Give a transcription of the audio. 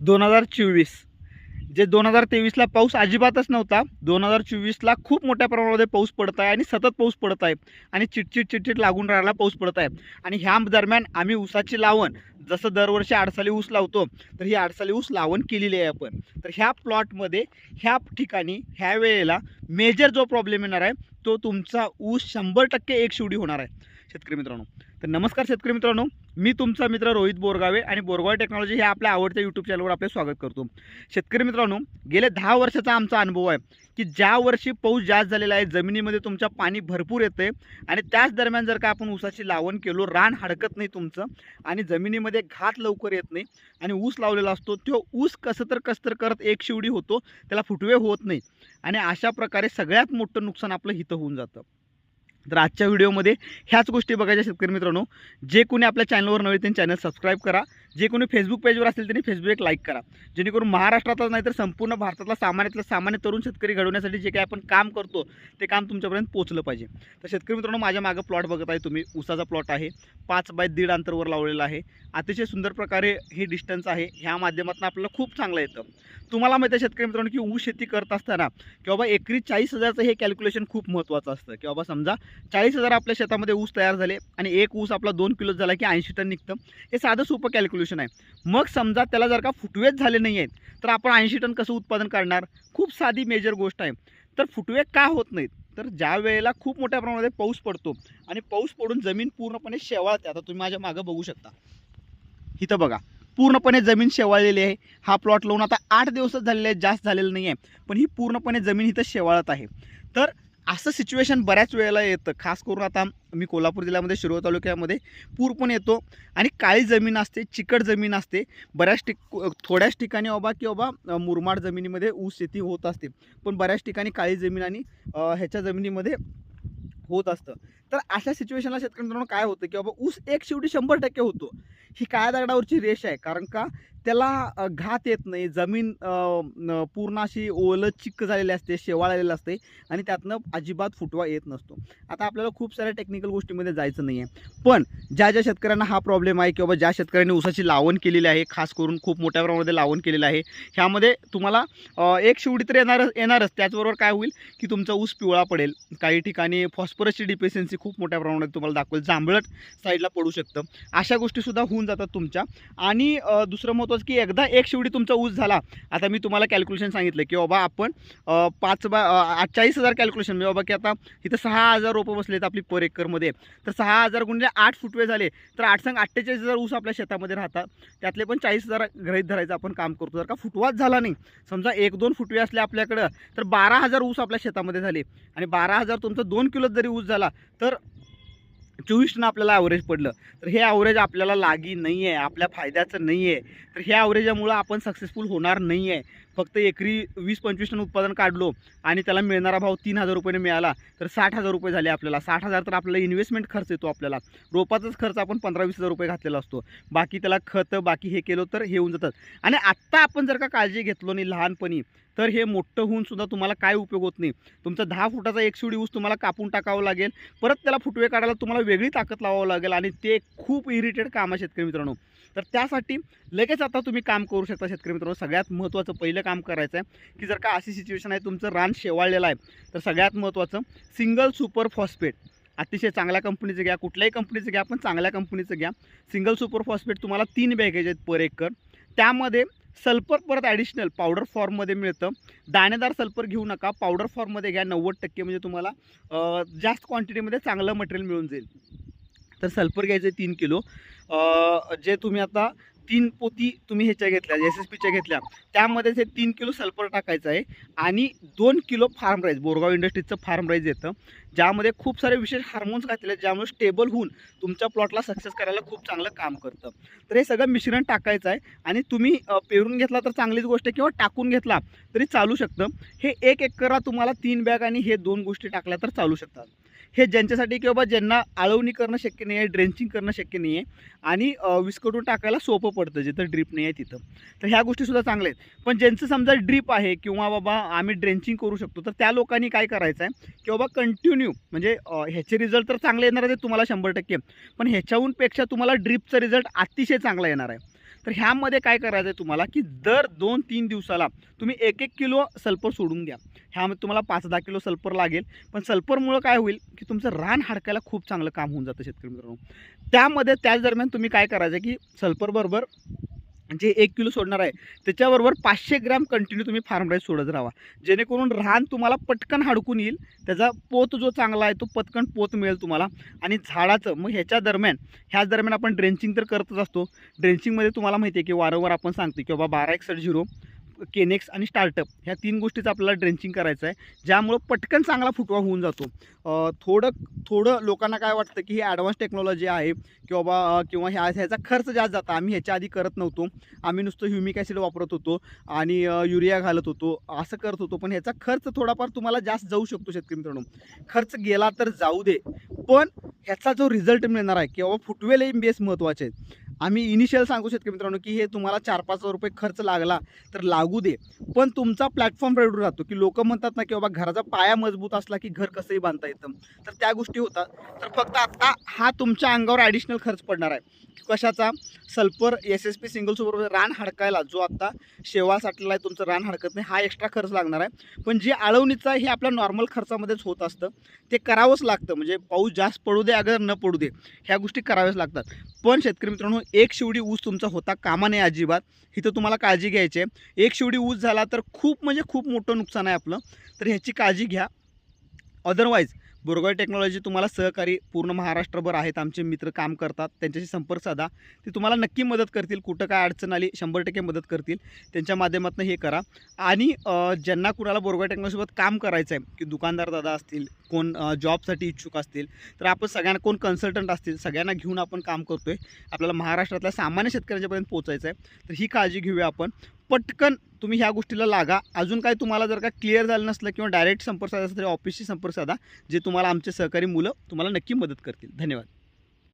दोन हजार चोवीस. जे दोन हजार तेवीसला पाऊस अजिबातच नव्हता दोन हजार चोवीसला खूप मोठ्या प्रमाणामध्ये पाऊस पडत आहे आणि सतत पाऊस पडत आहे आणि चिटचिट चिटचिट लागून राहायला पाऊस पडत आहे. आणि ह्या दरम्यान आम्ही ऊसाची लावण जसं दरवर्षी आडसाली ऊस लावतो तर ही आडसाली ऊस लावण केलेली आहे आपण. तर ह्या प्लॉटमध्ये ह्या ठिकाणी ह्या वेळेला मेजर जो प्रॉब्लेम येणार आहे तो तुमचा ऊस शंभर टक्के एक शिवडी होणार आहे. शेतकरी मित्रांनो तर नमस्कार शेतकरी मित्रांनो मी तुमचा मित्र रोहित बोरगावे आणि बोरगाव टेक्नॉलॉजी हे आपल्या आवडत्या यूट्यूब चॅनलवर आपले स्वागत करतो. शेतकरी मित्रांनो गेले दहा वर्षाचा आमचा अनुभव आहे की ज्या वर्षी पाऊस जास्त झालेला आहे जमिनीमध्ये तुमच्या पाणी भरपूर येते आणि त्याच दरम्यान जर का आपण ऊसाची लावण केलो रान हडकत नाही तुमचं आणि जमिनीमध्ये घात लवकर येत नाही आणि ऊस लावलेला असतो तो ऊस कसं तर कसं तर करत एक शिवडी होतो त्याला फुटवे होत नाही आणि अशा प्रकारे सगळ्यात मोठं नुकसान आपलं हितं होऊन जातं. तर आजच्या व्हिडिओमध्ये ह्याच गोष्टी बघायच्या शेतकरी मित्रांनो? जे कोणी आपल्या चॅनलवर नव्हे त्यांनी चॅनल सबस्क्राईब करा. जे कोणी फेसबुक पेजवर असेल त्यांनी फेसबुक एक लाईक करा. जेणेकरून महाराष्ट्रातला नाही तर संपूर्ण भारतातला सामान्यातला सामान्य तरुण शेतकरी घडवण्यासाठी जे काही आपण काम करतो ते काम तुमच्यापर्यंत पोचलं पाहिजे. तर शेतकरी मित्रांनो माझ्या मागं प्लॉट बघत आहे तुम्ही. ऊसाचा प्लॉट आहे. पाच बाय दीड अंतरवर लावलेला आहे. अतिशय सुंदर प्रकारे हे डिस्टन्स आहे. ह्या माध्यमातून आपल्याला खूप चांगलं येतं. तुम्हाला माहिती आहे शेतकरी मित्रांनो की ऊस शेती करत असताना की बाबा एकरी चाळीस हजारचं हे कॅल्क्युलेशन खूप महत्त्वाचं असतं. की बाबा समजा चाळीस हजार आपल्या शेतामध्ये ऊस तयार झाले आणि एक ऊस आपला दोन किलो झाला की ऐंशी टन निघतं. हे साधं सोपं कॅल्क्युलेशन आहे. मग समजा त्याला जर का फुटवेच झाले नाही आहेत तर आपण ऐंशी टन कसं उत्पादन करणार? खूप साधी मेजर गोष्ट आहे. तर फुटवे का होत नाहीत? तर ज्या वेळेला खूप मोठ्या प्रमाणामध्ये पाऊस पडतो आणि पाऊस पडून जमीन पूर्णपणे शेवाळते. आता तुम्ही माझ्या मागं बघू शकता. इथं बघा पूर्णपणे जमीन शेवाळलेली आहे. हा प्लॉट लावून आता आठ दिवसच झालेले आहे जास्त झालेलं नाही आहे पण ही पूर्णपणे जमीन इथं शेवाळत आहे. तर असं सिच्युएशन बऱ्याच वेळेला येतं. खास करून आता मी कोल्हापूर जिल्ह्यामध्ये शिरोळ तालुक्यामध्ये पूर पण येतो आणि काळी जमीन असते चिकट जमीन असते. बऱ्याच ठिक थोड्याच ठिकाणी बाबा की बाबा मुरमाड जमिनीमध्ये ऊस शेती होत असते. पण बऱ्याच ठिकाणी काळी जमीन आणि ह्याच्या जमिनीमध्ये होत असतं. तर अशा सिच्युएशनला शेतकरी मित्रांनो काय होतं की बाबा ऊस एक शेवटी शंभर टक्के होतो. ही काळ्या दगडावरची रेष आहे. कारण का त्याला घात येत नाही. जमीन पूर्ण अशी ओलं चिक्क झालेली असते शेवाळलेलं असते आणि त्यातनं अजिबात फुटवा येत नसतो. आता आपल्याला खूप साऱ्या टेक्निकल गोष्टीमध्ये जायचं नाही आहे पण ज्या ज्या शेतकऱ्यांना हा प्रॉब्लेम आहे किंवा ज्या शेतकऱ्यांनी ऊसाची लावण केलेली आहे खास करून खूप मोठ्या प्रमाणामध्ये लावण केलेलं आहे ह्यामध्ये तुम्हाला एक शेवटी तर येणारच येणारच. त्याचबरोबर काय होईल की तुमचा ऊस पिवळा पडेल. काही ठिकाणी फॉस्फरसची डिफिशियन्सी खूप मोठ्या प्रमाणात तुम्हाला दाखवेल. जांभळट साईडला पडू शकतं. अशा गोष्टीसुद्धा होऊन जातात तुमच्या. आणि दुसरं महत्त्वाचं की एकदा एक शेवटी तुमचा ऊस झाला. आता मी तुम्हाला कॅल्क्युलेशन सांगितलं की बाबा आपण पाच बा अठ्ठावीस चाळीस हजार कॅल्क्युलेशन म्हणजे बाबा की आता इथं सहा हजार रोपं बसलेत आपली पर एकरमध्ये. तर सहा हजार गुणिले आठ फुटवे झाले. तर आठ सांग अठ्ठेचाळीस हजार ऊस आपल्या शेतामध्ये राहतात. त्यातले पण चाळीस हजार गृहीत धरायचं आपण काम करतो. जर का फुटवाच झाला नाही समजा एक दोन फुटवे असले आपल्याकडं तर बारा हजार ऊस आपल्या शेतामध्ये झाले. आणि बारा हजार तुमचं दोन किलो जरी ऊस झाला तर चोवीस टन आपल्याला ॲव्हरेज पडलं. तर हे ॲव्हरेज आपल्याला लागी नाही आहे आपल्या फायद्याचं नाही आहे तर ह्या ॲव्हरेजामुळं आपण सक्सेसफुल होणार नाही आहे फक्त एकरी वीस पंचवीस टन उत्पादन काढलो आणि त्याला मिळणारा भाव तीन हजार रुपयाने मिळाला तर साठ हजार रुपये झाले आपल्याला. साठ हजार तर आपल्याला इन्व्हेस्टमेंट खर्च येतो आपल्याला. रोपाचाच खर्च आपण पंधरा वीस हजार रुपये घातलेला असतो. बाकी त्याला खतं बाकी हे केलं तर हे होऊन जातात आणि आत्ता आपण जर का काळजी घेतलो नाही लहानपणी तर हे मोठं होऊन सुद्धा तुम्हाला काय उपयोग होत नाही. तुमचा दहा फुटाचा एक शिवडी ऊस तुम्हाला कापून टाकावं लागेल. परत त्याला फुटवे काढायला तुम्हाला वेगळी ताकद लावावं लागेल आणि ते खूप इरिटेड काम आहे शेतकरी मित्रांनो. तर त्यासाठी लगेच आता तुम्ही काम करू शकता शेतकरी मित्रांनो. सगळ्यात महत्त्वाचं पहिलं काम करायचं आहे की जर का अशी सिच्युएशन आहे तुमचं रान शेवाळलेलं आहे तर सगळ्यात महत्त्वाचं सिंगल सुपर फॉस्फेट अतिशय चांगल्या कंपनीचं घ्या कुठल्याही कंपनीचं घ्या पण चांगल्या कंपनीचं घ्या. सिंगल सुपर फॉस्फेट तुम्हाला तीन बॅगेज आहेत पर एकर. त्यामध्ये सल्फर परत ॲडिशनल पावडर फॉर्ममध्ये मिळतं. दाणेदार सल्फर घेऊ नका. पावडर फॉर्ममध्ये घ्या नव्वद टक्के म्हणजे तुम्हाला जास्त क्वांटिटीमध्ये चांगलं मटेरियल मिळून जाईल. तर सल्फर घ्यायचं आहे तीन किलो. जे तुम्ही आता तीन पोती तुम्ही ह्याच्या घेतल्या एस एस पीच्या घेतल्या. त्यामध्ये हे तीन किलो सल्फर टाकायचं आहे आणि दोन किलो फार्म राईस बोरगाव इंडस्ट्रीजचं फार्म राईस येतं ज्यामध्ये खूप सारे विशेष हार्मोन्स घातलेले आहेत ज्यामुळे स्टेबल होऊन तुमच्या प्लॉटला सक्सेस करायला खूप चांगलं काम करतं. तर हे सगळं मिश्रण टाकायचं आहे आणि तुम्ही पेरून घेतला तर चांगलीच गोष्ट आहे किंवा टाकून घेतला तरी चालू शकतं. हे एक एकरा तुम्हाला तीन बॅग आणि हे दोन गोष्टी टाकल्या तर चालू शकतात. हे ज्यांच्यासाठी की बाबा ज्यांना आळवणी करणं शक्य नाही आहे ड्रेंचिंग करणं शक्य नाही आहे आणि विस्कटून टाकायला सोपं पडतं जिथं ड्रीप नाही आहे तिथं. तर ह्या गोष्टीसुद्धा चांगल्या आहेत. पण ज्यांचं समजा ड्रीप आहे किंवा बाबा आम्ही ड्रेंचिंग करू शकतो तर त्या लोकांनी काय करायचं आहे की बाबा कंटिन्यू म्हणजे ह्याचे रिझल्ट तर चांगले येणार आहेत तुम्हाला शंभर टक्के. पण ह्याच्याहूनपेक्षा तुम्हाला ड्रीपचा रिझल्ट अतिशय चांगला येणार आहे. तर ह्यामध्ये काय करायचं आहे तुम्हाला की दर दोन तीन दिवसाला तुम्ही एक एक किलो सल्फर सोडून घ्या ह्यामध्ये तुम्हाला पाच दहा किलो सल्फर लागेल. पण सल्फरमुळं काय होईल की तुमचं रान हाडकायला खूप चांगलं काम होऊन जातं शेतकरी मित्रांनो. त्यामध्ये त्याच दरम्यान तुम्ही काय करायचं की सल्फरबरोबर जे एक किलो सोडणार आहे. त्याच्याबरोबर पाचशे ग्रॅम कंटिन्यू तुम्ही फार्म राईस सोडत राहा. जेणेकरून रान तुम्हाला पटकन हाडकून येईल. त्याचा पोत जो चांगला आहे तो पटकन पोत मिळेल तुम्हाला. आणि झाडाचं मग ह्याच्या दरम्यान ह्याच दरम्यान आपण ड्रेंचिंग तर करतच असतो. ड्रेंचिंगमध्ये तुम्हाला माहिती आहे की वारंवार आपण सांगतो की बाबा बारा एकसठ झिरो केनेक्स आणि स्टार्टअप ह्या तीन गोष्टीचं आपल्याला ड्रेंचिंग करायचं आहे. ज्यामुळं पटकन चांगला फुटवा होऊन जातो. थोडं थोडं लोकांना काय वाटतं की ही ॲडव्हान्स टेक्नॉलॉजी आहे किंवा बा किंवा ह्या ह्याचा खर्च जास्त जाता. आम्ही ह्याच्या आधी करत नव्हतो. आम्ही नुसतं ह्युमिक ॲसिड वापरत होतो आणि युरिया घालत होतो. असं करत होतो. पण ह्याचा खर्च थोडाफार तुम्हाला जास्त जाऊ शकतो शेतकरी मित्रांनो. खर्च गेला तर जाऊ दे. पण ह्याचा जो रिझल्ट मिळणार आहे किंवा फुटवेल एम बी एस महत्त्वाचे आहेत. आम्ही इनिशियल सांगू शेतकरी मित्रांनो की हे तुम्हाला चार पाच हजार रुपये खर्च लागला तर लागू दे. पण तुमचा प्लॅटफॉर्म रेडून राहतो की लोक म्हणतात ना की बाबा घराचा पाया मजबूत असला की घर कसंही बांधता येतं. तर त्या गोष्टी होतात. तर फक्त आता हा तुमच्या अंगावर ॲडिशनल खर्च पडणार आहे. कशाचा? सल्फर एस एस पी सिंगलसोबत रान हडकायला जो आत्ता शेवाळ साठलेला आहे तुमचं रान हडकत नाही हा एक्स्ट्रा खर्च लागणार आहे. पण जे आळवणीचं हे आपल्या नॉर्मल खर्चामध्येच होत असतं. ते करावंच लागतं. म्हणजे पाऊस जास्त पडू दे अगर न पडू दे ह्या गोष्टी कराव्याच लागतात. पण शेतकरी मित्रांनो एक शिवडी ऊस तुमचा होता कामा नाही अजिबात. इथं तुम्हाला काळजी घ्यायची आहे. एक शिवडी ऊस झाला तर खूप म्हणजे खूप मोठं नुकसान आहे आपलं. तर ह्याची काळजी घ्या. अदरवाईज बोरगाव टेक्नॉलॉजी तुम्हाला सहकारी पूर्ण महाराष्ट्रभर आहेत. आमचे मित्र काम करतात. त्यांच्याशी संपर्क साधा. ते तुम्हाला नक्की मदत करतील. कुठं काय अडचण आली शंभर टक्के मदत करतील. त्यांच्या माध्यमातून हे करा. आणि ज्यांना कुणाला बोरगाव टेक्नॉलॉजीसोबत काम करायचं आहे की दुकानदार दादा असतील कोण जॉबसाठी इच्छुक असतील तर आपण सगळ्यांना कोण कन्सल्टंट असतील सगळ्यांना घेऊन आपण काम करतो आहे आपल्याला महाराष्ट्रातल्या सामान्य शेतकऱ्यांच्यापर्यंत पोहोचायचं आहे तर ही काळजी घेऊया आपण. पटकन तुम्ही ह्या गोष्टीला लागा. अजून काय तुम्हाला जर का क्लिअर झालं नसलं किंवा डायरेक्ट संपर्क साधा असेल तरी ऑफिसशी संपर्क साधा जे तुम्हाला आमचे सहकारी मुलं तुम्हाला नक्की मदत करतील. धन्यवाद.